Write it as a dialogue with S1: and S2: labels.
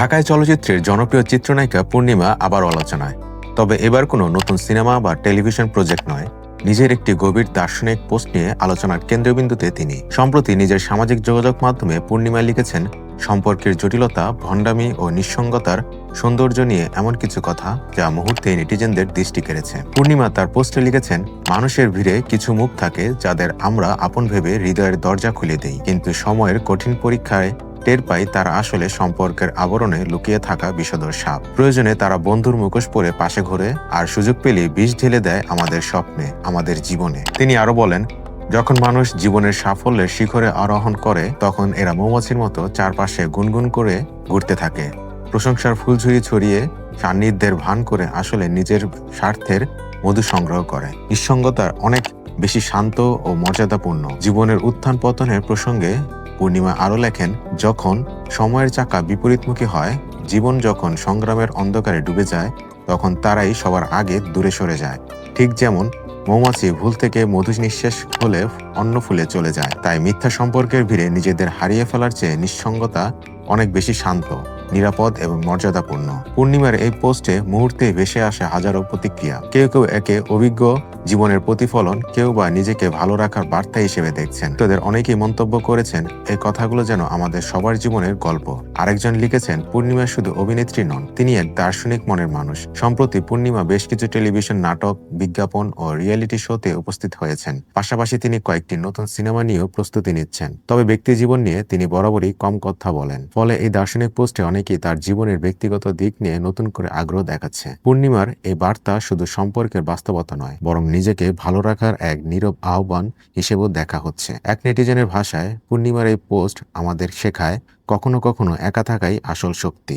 S1: ঢাকায় চলচ্চিত্রের জনপ্রিয় চিত্রনায়িকা পূর্ণিমা আবার আলোচনায়। তবে এবার কোনো নতুন সিনেমা বা টেলিভিশন প্রজেক্ট নয়। নিজের একটি গভীর দার্শনিক পোস্ট নিয়ে আলোচনার কেন্দ্রবিন্দুতে তিনি। সম্প্রতি নিজের সামাজিক যোগাযোগ মাধ্যমে পূর্ণিমা লিখেছেন, সম্পর্কের জটিলতা, ভণ্ডামি ও নিঃসঙ্গতার সৌন্দর্য নিয়ে এমন কিছু কথা যা মুহূর্তে নেটিজেনদের দৃষ্টি কেড়েছে। পূর্ণিমা তার পোস্টে লিখেছেন, মানুষের ভিড়ে কিছু মুখ থাকে যাদের আমরা আপন ভেবে হৃদয়ের দরজা খুলে দেই। কিন্তু সময়ের কঠিন পরীক্ষায় টের পাই তারা আসলে সম্পর্কের আবরণে লুকিয়ে থাকা বিষধর সাপ। প্রয়োজনে তারা বন্ধুর মুখোশ পরে পাশে ঘুরে আর সুযোগ পেলে বিষ ঢেলে দেয় আমাদের স্বপ্নে, আমাদের জীবনে। তিনি আরও বলেন, যখন মানুষ জীবনের সাফল্যের শিখরে আরোহণ করে, তখন এরা মৌমাছির মতো চারপাশে গুনগুন করে ঘুরতে থাকে। প্রশংসার ফুলঝুরি ছড়িয়ে সান্নিধ্যের ভান করে আসলে নিজের স্বার্থের মধু সংগ্রহ করে। নিঃসঙ্গতার অনেক বেশি শান্ত ও মর্যাদাপূর্ণ। জীবনের উত্থান পতনের প্রসঙ্গে পূর্ণিমা আরও লেখেন, যখন সময়ের চাকা বিপরীতমুখী হয়, জীবন যখন সংগ্রামের অন্ধকারে ডুবে যায়, তখন তারাই সবার আগে দূরে সরে যায়। ঠিক যেমন মৌমাছি ভুল থেকে মধু নিঃশ্বাস হলে অন্য ফুলে চলে যায়, তাই মিথ্যা সম্পর্কের ভিড়ে নিজেদের হারিয়ে ফেলার চেয়ে নিঃসঙ্গতা অনেক বেশি শান্ত। নিরাপদ এবং মর্যাদাপূর্ণ। পূর্ণিমার এই পোস্টে মুহূর্তে ভেসে আসে হাজারো প্রতিক্রিয়া। কেউ কেউ একে অভিজ্ঞ জীবনের প্রতিফলন, কেউ বা নিজেকে ভালো রাখার বার্তা হিসেবে দেখছেন। তাদের অনেকেই মন্তব্য করেছেন এই কথাগুলো যেন আমাদের সবার জীবনের গল্প। আরেকজন লিখেছেন, পূর্ণিমা শুধু অভিনেত্রী নন, তিনি এক দার্শনিক মনের মানুষ। সম্প্রতি পূর্ণিমা বেশ কিছু টেলিভিশন নাটক, বিজ্ঞাপন ও রিয়েলিটি শোতে উপস্থিত হয়েছেন। পাশাপাশি তিনি কয়েকটি নতুন সিনেমা নিয়েও প্রস্তুতি নিচ্ছেন। তবে ব্যক্তি জীবন নিয়ে তিনি বরাবরই কম কথা বলেন। ফলে এই দার্শনিক পোস্টে অনেকেই তার জীবনের ব্যক্তিগত দিক নিয়ে নতুন করে আগ্রহ দেখাচ্ছে? পূর্ণিমার এই বার্তা শুধু সম্পর্কের বাস্তবতা নয়, বরং নিজেকে ভালো রাখার এক নীরব আহ্বান হিসেবেও দেখা হচ্ছে। এক নেটিজেনের ভাষায়, পূর্ণিমার এই পোস্ট আমাদের শেখায় কখনো কখনো একা থাকাই আসল শক্তি।